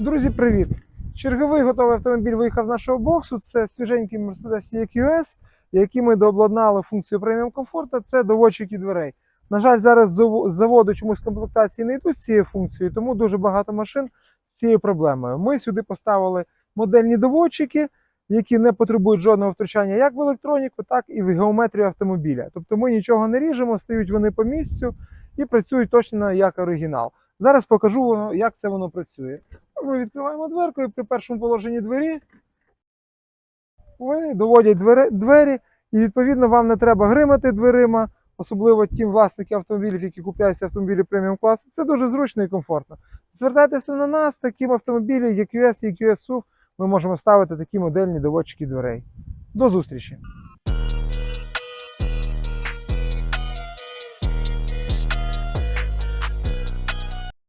Друзі, привіт! Черговий готовий автомобіль виїхав з нашого боксу. Це свіженький Mercedes EQS, який ми дообладнали функцію преміум комфорту. Це доводчики дверей. На жаль, зараз з заводу чомусь комплектації не йдуть з цією функцією, тому дуже багато машин з цією проблемою. Ми сюди поставили модельні доводчики, які не потребують жодного втручання як в електроніку, так і в геометрію автомобіля. Тобто ми нічого не ріжемо, стають вони по місцю і працюють точно як оригінал. Зараз покажу, як це воно працює. Ми відкриваємо дверку і при першому положенні двері вони доводять двері, двері, і відповідно вам не треба гримати дверима, особливо тим власникам автомобілів, які купляються автомобілі преміум класу. Це дуже зручно і комфортно. Звертайтеся на нас, таким автомобілі, як US і QS SUV, ми можемо ставити такі модельні доводчики дверей. До зустрічі!